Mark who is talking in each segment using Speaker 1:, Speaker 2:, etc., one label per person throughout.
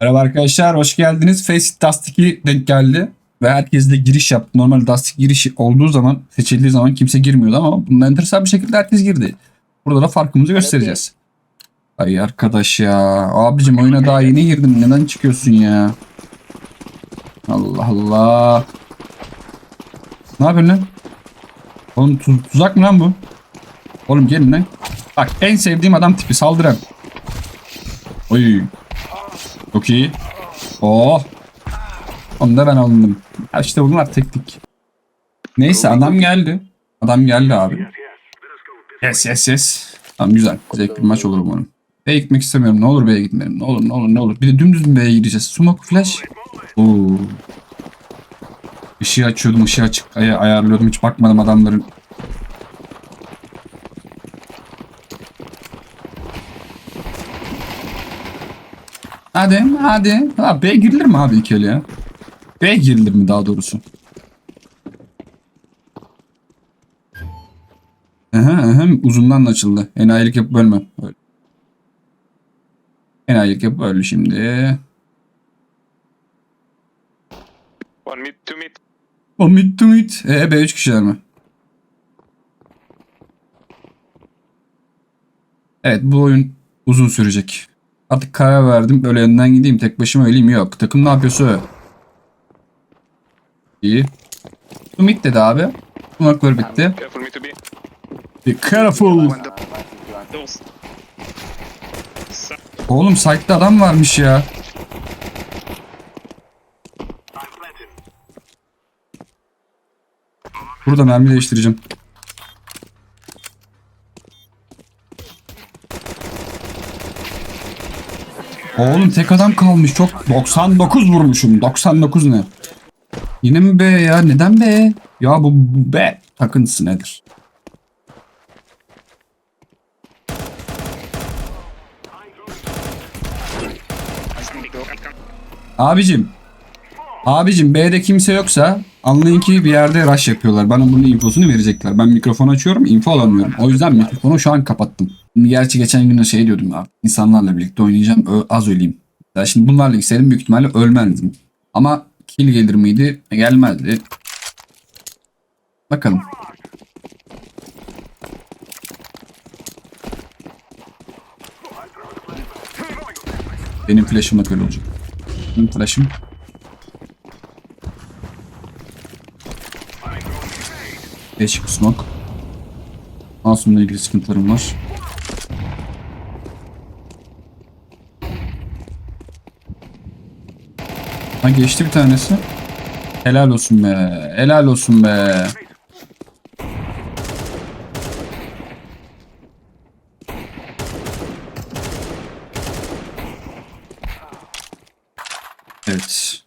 Speaker 1: Merhaba arkadaşlar, hoş geldiniz. Faceit Dust 2 denk geldi. Ve herkes de giriş yaptı. Normal Dust 2 girişi olduğu zaman, seçildiği zaman kimse girmiyordu ama bunda enteresan bir şekilde herkes girdi. Burada da farkımızı göstereceğiz. Ay arkadaş ya. Abicim oyuna daha yeni girdim. Neden çıkıyorsun ya? Allah Allah. Ne yapıyorsun lan? Oğlum tu- tuzak mı lan bu? Oğlum gelin lan. Bak en sevdiğim adam tipi saldıran. Oy. Çok iyi. Oh. Onu da ben alındım. Ya işte bunlar teknik. Neyse adam geldi. Adam geldi abi. Yes yes yes. Tamam güzel. Zevkli bir maç olur umarım. B'ye gitmek istemiyorum. Ne olur B'ye gitmeyelim. Ne olur ne olur ne olur. Bir de dümdüz mü B'ye gideceğiz. Smoke flash. Oo. Işığı açıyordum. ışığı açık ay- ayarlıyordum. Hiç bakmadım adamların. Hadi hadi. Ha, B girilir mi abi ilk el ya? B girilir mi daha doğrusu? Aha, aha, uzundan da açıldı. Enayilik yapıp bölme. Öyle. Enayilik yapıp öldü şimdi.
Speaker 2: One mid, two mid.
Speaker 1: O mid to mid. E, B3 kişiler mi? Evet bu oyun uzun sürecek. Artık karar verdim. Böyle önden gideyim. Tek başıma öleyim. Yok. Takım ne yapıyorsa. İyi. Bu mid dedi abi. Smoke'ları bitti.
Speaker 2: Be.
Speaker 1: Careful. Oğlum site'da adam varmış ya. Burada mermi değiştireceğim. Oğlum tek adam kalmış. Çok 99 vurmuşum. 99 ne? Yine mi B ya? Neden B? Ya bu, bu B takıntısı nedir? Abicim. Abicim B'de kimse yoksa anlayın ki bir yerde rush yapıyorlar. Bana bunun infosunu verecekler. Ben mikrofon açıyorum info alamıyorum. O yüzden mikrofonu şu an kapattım. Gerçi geçen gün de şey diyordum ya. insanlarla birlikte oynayacağım ö- az öleyim. Ya şimdi bunlarla gitseydim büyük ihtimalle ölmezdim. Ama kill gelir miydi? E, Gelmezdi. Bakalım. Benim flash'ım da böyle olacak. Benim flash'ım. Değişik smoke. Masumla ilgili sıkıntılarım var. Ha geçti bir tanesi. Helal olsun be. Helal olsun be. Evet.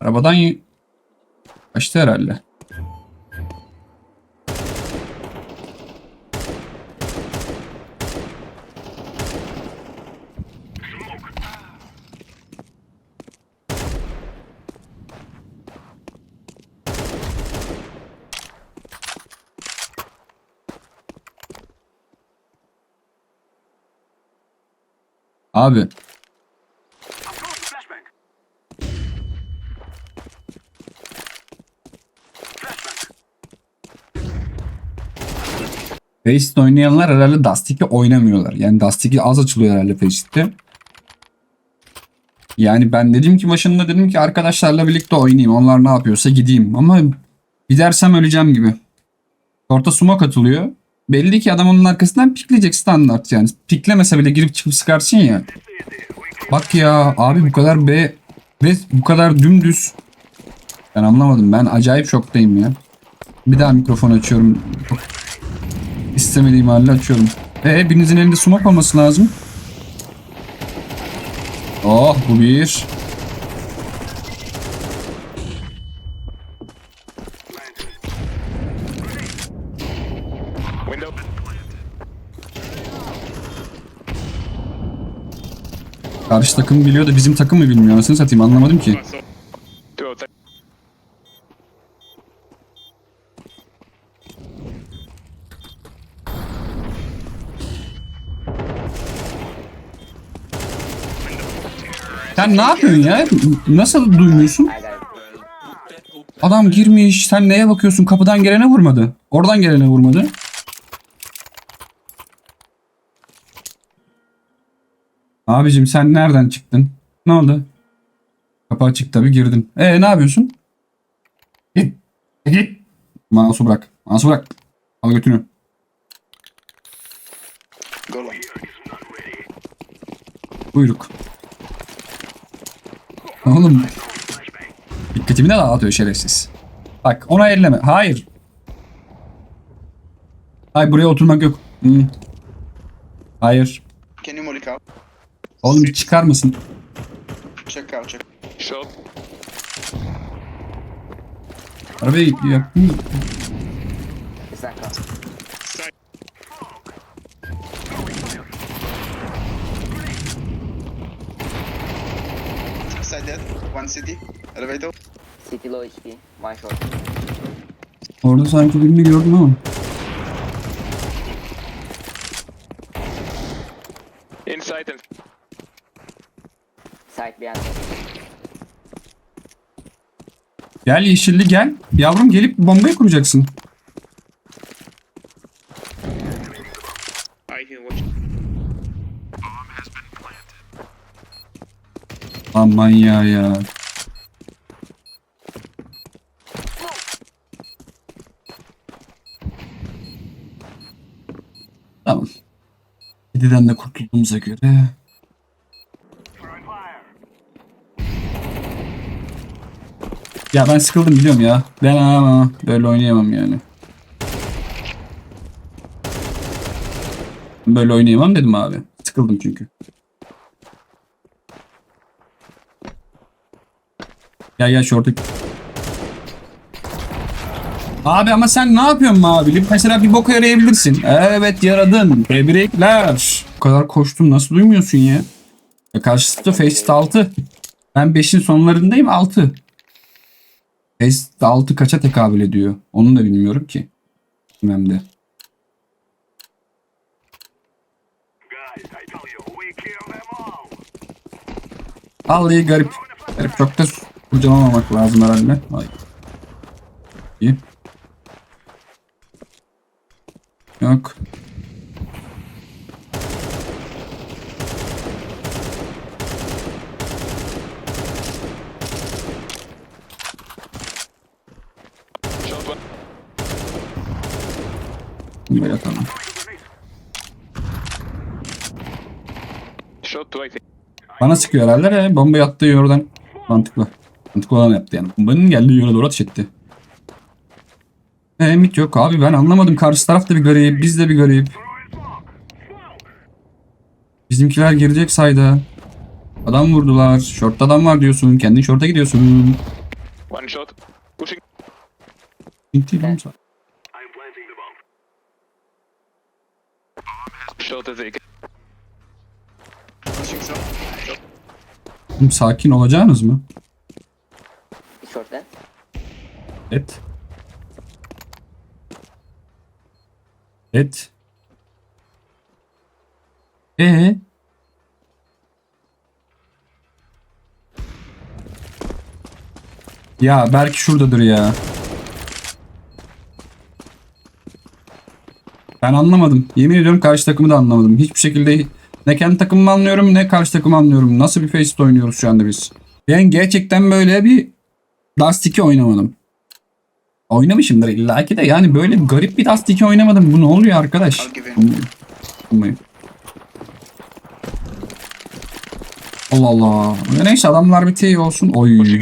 Speaker 1: Arabadan kaçtı herhalde. Abi. Faceit oynayanlar herhalde Dust 2 oynamıyorlar. Yani Dust 2 az açılıyor herhalde Faceit'te. Yani ben dedim ki başında dedim ki arkadaşlarla birlikte oynayayım. Onlar ne yapıyorsa gideyim. Ama gidersem öleceğim gibi. Orta smoke atılıyor. Belli ki adam onun arkasından pikleyecek standart yani. Piklemese bile girip çıkıp sıkarsın ya. Bak ya abi bu kadar B ve bu kadar dümdüz. Ben anlamadım. Ben acayip şoktayım ya. Bir daha mikrofon açıyorum. İstemediğim halde açıyorum. E birinizin elinde smoke olması lazım. Oh bu bir.
Speaker 2: Window.
Speaker 1: Karşı takım biliyor da bizim takım mı bilmiyor anasını satayım anlamadım ki. Sen ne yapıyorsun ya? Nasıl duymuyorsun? Adam girmiş. Sen neye bakıyorsun? Kapıdan gelene vurmadı. Oradan gelene vurmadı. Abicim sen nereden çıktın? Ne oldu? Kapı açık tabii girdin. E ne yapıyorsun? Git. Git. Mouse'u bırak. Mouse'u bırak. Al götünü. Buyruk. Oğlum. Dikkatimi de dağıtıyor şerefsiz. Bak ona elleme. Hayır. Hayır buraya oturmak yok. Hı. Hayır.
Speaker 3: Can you?
Speaker 1: Oğlum bir çıkar mısın?
Speaker 3: Check out, check.
Speaker 2: Short.
Speaker 1: Arabaya gidiyor.
Speaker 2: Side.
Speaker 3: Dead. One city. Elevator.
Speaker 4: City low HP. One short.
Speaker 1: Orada sanki birini gördüm ama.
Speaker 4: Behind.
Speaker 1: Gel yeşilli gel. Yavrum gelip bombayı kuracaksın. Aman ya ya. Tamam. Kediden de kurtulduğumuza göre. Ya ben sıkıldım biliyorum ya. Ben ama böyle oynayamam yani. Böyle oynayamam dedim abi. Sıkıldım çünkü. Gel gel şortu. Abi ama sen ne yapıyorsun mavili? Mesela bir boka yarayabilirsin. Evet yaradın. Tebrikler. Bu kadar koştum nasıl duymuyorsun ya? ya karşısı Faceit 6. Ben 5'in sonlarındayım 6. Faceit 6 kaça tekabül ediyor? Onu da bilmiyorum ki. Bilmem de. Vallahi garip. Garip çok da kurcalamamak lazım herhalde. Ay. İyi. Yok.
Speaker 2: Short one.
Speaker 1: Böyle tamam.
Speaker 2: Short two I think.
Speaker 1: Bana sıkıyor herhalde. He. Bomba attığı yerden. Mantıklı. Mantıklı olan yaptı yani. Bombanın geldiği yöne doğru ateş etti. Ee, mit yok abi ben anlamadım. Karşı taraf da bir garip. Biz de bir garip. Bizimkiler girecek sayda. Adam vurdular. Şortta adam var diyorsun. Kendin şorta gidiyorsun.
Speaker 2: One shot. Pushing.
Speaker 1: Bitti lan sen.
Speaker 2: As they
Speaker 3: Pushing some.
Speaker 1: Oğlum, Sakin olacağınız mı?
Speaker 4: Then.
Speaker 1: Et. Et. Ee? Ya belki şuradadır ya. Ben anlamadım. Yemin ediyorum karşı takımı da anlamadım. Hiçbir şekilde ne kendi takımımı anlıyorum ne karşı takımı anlıyorum. Nasıl bir face oynuyoruz şu anda biz? Ben gerçekten böyle bir Dust 2 oynamadım. Oynamışımdır illaki de yani böyle garip bir Dust 2 oynamadım. Bu ne oluyor arkadaş? Allah Allah. Neyse adamlar bir şey olsun. Oy.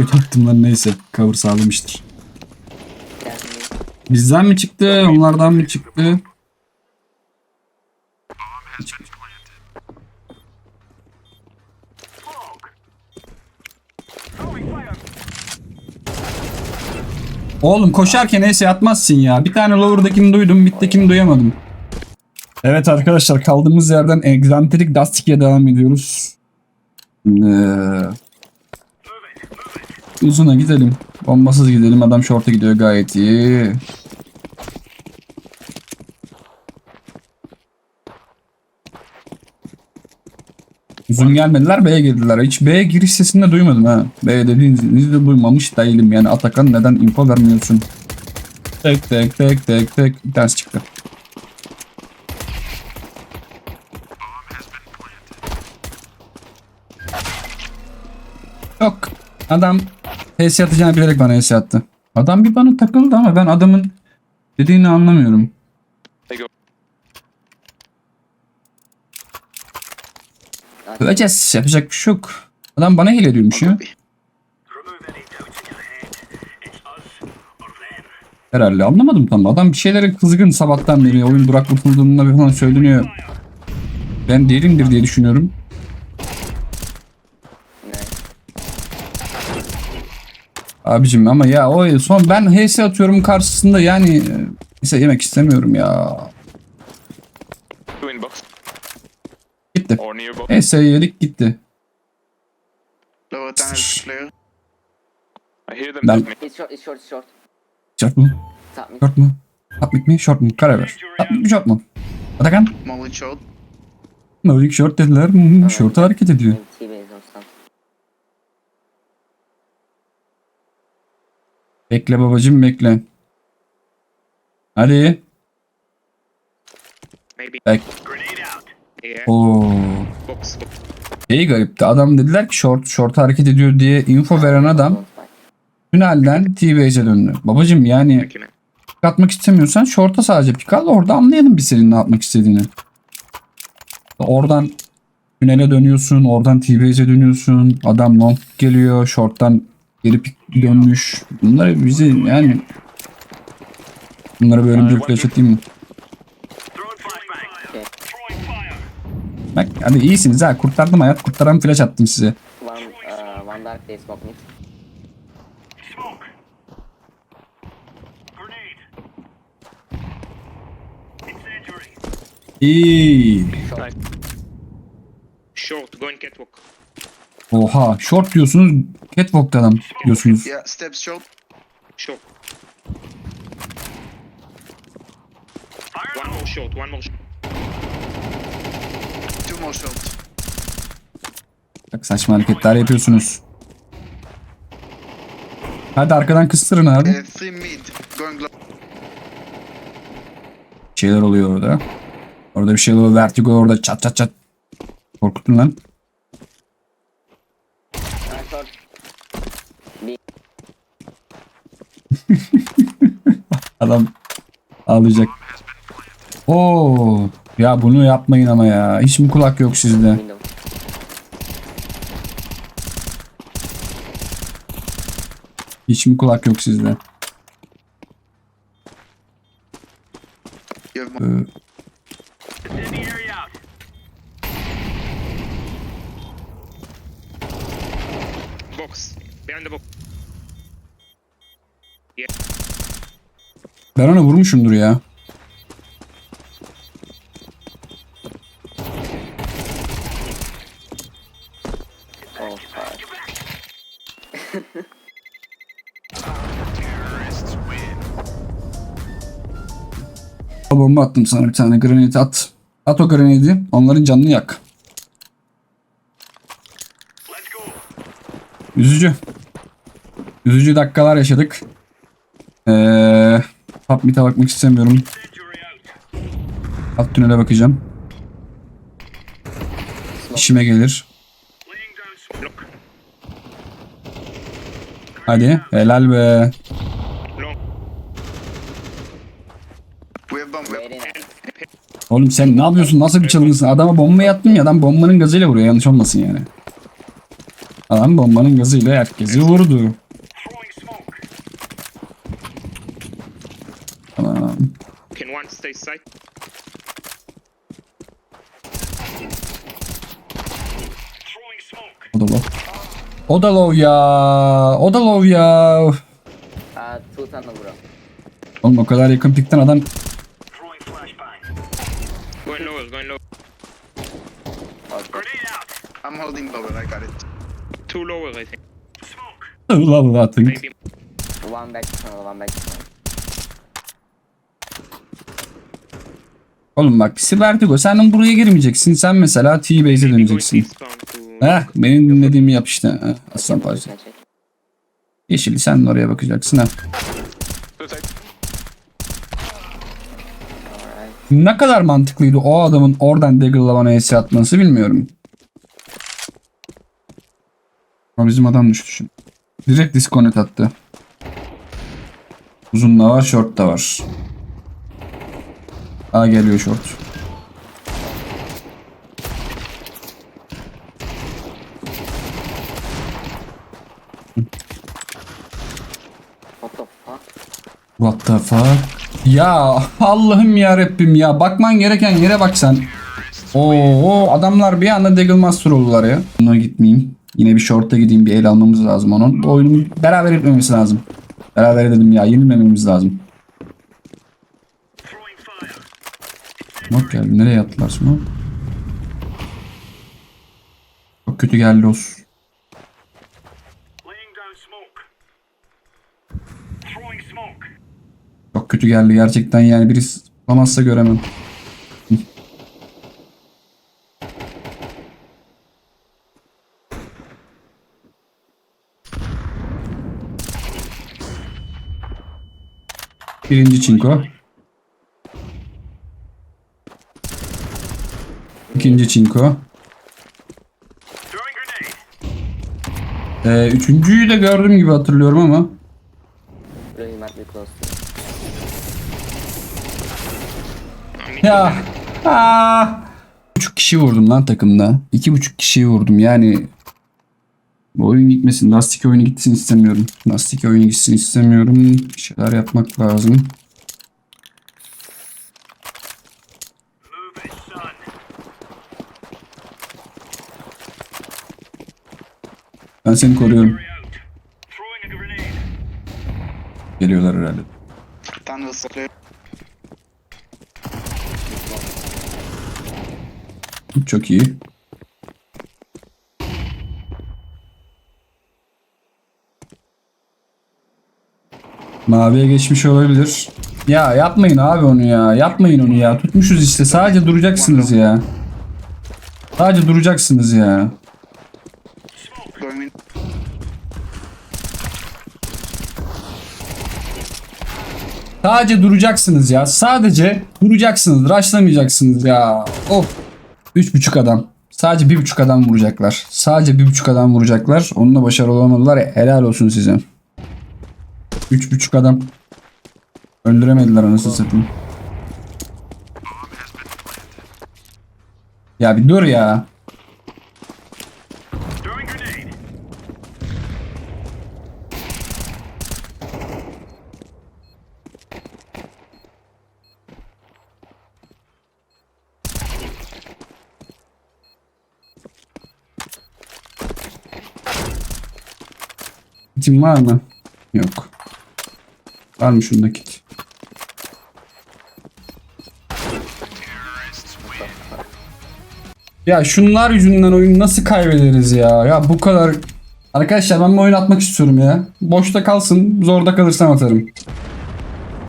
Speaker 1: Kötü attım lan neyse. Cover sağlamıştır. Bizden mi çıktı? Onlardan mı çıktı? Oğlum koşarken neyse atmazsın ya. Bir tane lower'dakini duydum, mid'dekini duyamadım. Evet arkadaşlar kaldığımız yerden egzantrik Dust 2'ye devam ediyoruz. Ee, Uzuna gidelim. Bombasız gidelim. Adam short'a gidiyor gayet iyi. Uzun gelmediler B'ye girdiler. Hiç B'ye giriş sesini de duymadım ha. B dediğinizi de duymamış değilim. Yani Atakan neden info vermiyorsun? Tek tek tek tek tek ders çıktı. Yok. Adam HS atacağını bilerek bana HS attı. Adam bir bana takıldı ama ben adamın dediğini anlamıyorum. Öleceğiz. Yapacak bir şey yok. Adam bana hile diyormuş ya. Herhalde anlamadım tam. Adam bir şeylere kızgın sabahtan beri. Oyun durak kurtulduğunda bir falan söyleniyor. Ben değilimdir diye düşünüyorum.
Speaker 4: Ne?
Speaker 1: Abicim ama ya o son ben HS atıyorum karşısında yani e, ise yemek istemiyorum ya. Gitti. HS yedik gitti. Ben-
Speaker 4: short,
Speaker 1: mu? Short mu? Top mid mi? Short mu? Karar ver. Top mid mi short mu? Atakan?
Speaker 3: Molly short.
Speaker 1: Maverick short dediler. Hmm, short hareket ediyor. Bekle babacım bekle. Hadi. Bek. Oo. Şey garipti. Adam dediler ki short short hareket ediyor diye info veren adam tünelden T-Base'e döndü. Babacım yani pik atmak istemiyorsan short'a sadece pik al orada anlayalım biz senin ne yapmak istediğini. Oradan tünele dönüyorsun, oradan T-Base'e dönüyorsun. Adam long geliyor, short'tan geri dönmüş. Bunları bizi yani bunları böyle bir yaşatayım mı? Bak hadi iyisiniz ha kurtardım hayat kurtaran flash attım size.
Speaker 4: One, uh, one dark day smoke mid.
Speaker 1: İyi.
Speaker 5: Short. Going catwalk.
Speaker 1: Oha short diyorsunuz catwalk'ta adam diyorsunuz.
Speaker 3: Yeah, steps short.
Speaker 5: Short. One more short. One more. Short.
Speaker 3: Two more short.
Speaker 1: Bak saçma hareketler yapıyorsunuz. Hadi arkadan kıstırın abi.
Speaker 3: Uh, three mid. Going low.
Speaker 1: Bir şeyler oluyor orada. Orada bir şeyler oluyor. Vertigo orada çat çat çat. Korkuttun lan.
Speaker 4: One short.
Speaker 1: Adam ağlayacak. Oo, ya bunu yapmayın ama ya. Hiç mi kulak yok sizde? Hiç mi kulak yok sizde? Ee,
Speaker 5: Box. Behind the box.
Speaker 1: Ben onu vurmuşumdur ya. Bomba attım sana bir tane granit at. At o graniti. Onların canını yak. Üzücü. Üzücü dakikalar yaşadık. Ee, mid'e bakmak istemiyorum. Alt tünele bakacağım. İşime gelir. Hadi. Helal be. Oğlum sen ne yapıyorsun? Nasıl bir çılgınsın? Adama bomba attın ya. Adam bombanın gazıyla vuruyor. Yanlış olmasın yani. Adam bombanın gazıyla herkesi vurdu. Tamam.
Speaker 5: Can one stay side?
Speaker 1: O da low. O da low ya. O da low ya.
Speaker 4: Uh, two tunnel bro.
Speaker 1: Oğlum o kadar yakın pikten adam
Speaker 5: Going lower. Going lower.
Speaker 4: Okay.
Speaker 3: I'm holding lower. I got it.
Speaker 5: Two lower, I think.
Speaker 1: Allah Allah think.
Speaker 5: Maybe
Speaker 4: One back one back
Speaker 1: Oğlum bak Sibertigo sen buraya girmeyeceksin. Sen mesela T-Base'e döneceksin. Heh benim dinlediğimi yap işte. Heh, Aslan parça. Yeşil sen de oraya bakacaksın ha. Ne kadar mantıklıydı o adamın oradan Daggle'la bana ES atması bilmiyorum. Ama bizim adam düştü şimdi. Direkt disconnect attı. Uzun da var, short da var. Aa geliyor short.
Speaker 4: What the fuck?
Speaker 1: What the fuck? Ya Allah'ım ya Rabbim ya. Bakman gereken yere bak sen. Oo adamlar bir anda Deagle Master oldular ya. Buna gitmeyeyim. Yine bir short'a gideyim bir el almamız lazım onun. Bu oyunu beraber etmemiz lazım. Beraber dedim ya yenilmememiz lazım. Smoke geldi. Nereye attılar smoke? Çok kötü geldi olsun. Çok kötü geldi gerçekten yani birisi tutamazsa göremem. Birinci çinko. İkinci çinko. Ee, üçüncüyü de gördüğüm gibi hatırlıyorum ama. Ya. Aa. Buçuk kişi vurdum lan takımda. İki buçuk kişiyi vurdum yani. Bu oyun gitmesin. Lastik oyunu gitsin istemiyorum. Lastik oyunu gitsin istemiyorum. Bir şeyler yapmak lazım.
Speaker 5: Move it, son.
Speaker 1: Ben seni koruyorum. Geliyorlar herhalde.
Speaker 3: Tunnels clear.
Speaker 1: Çok iyi. Maviye geçmiş olabilir. Ya yapmayın abi onu ya. Yapmayın onu ya. Tutmuşuz işte. Sadece duracaksınız ya. Sadece duracaksınız ya.
Speaker 3: İn.
Speaker 1: Sadece duracaksınız ya. Sadece duracaksınız. Raşlamayacaksınız ya. Of. Üç buçuk adam. Sadece bir buçuk adam vuracaklar. Sadece bir buçuk adam vuracaklar. Onunla başarılı olamadılar. Helal olsun size. Üç buçuk adam. Öldüremediler anasını satayım. Ya bir dur ya. Kitin var mı? Yok. Var mı şunda kit? Ya şunlar yüzünden oyunu nasıl kaybederiz ya? Ya bu kadar... Arkadaşlar ben bu oyunu atmak istiyorum ya. Boşta kalsın. Zorda kalırsam atarım.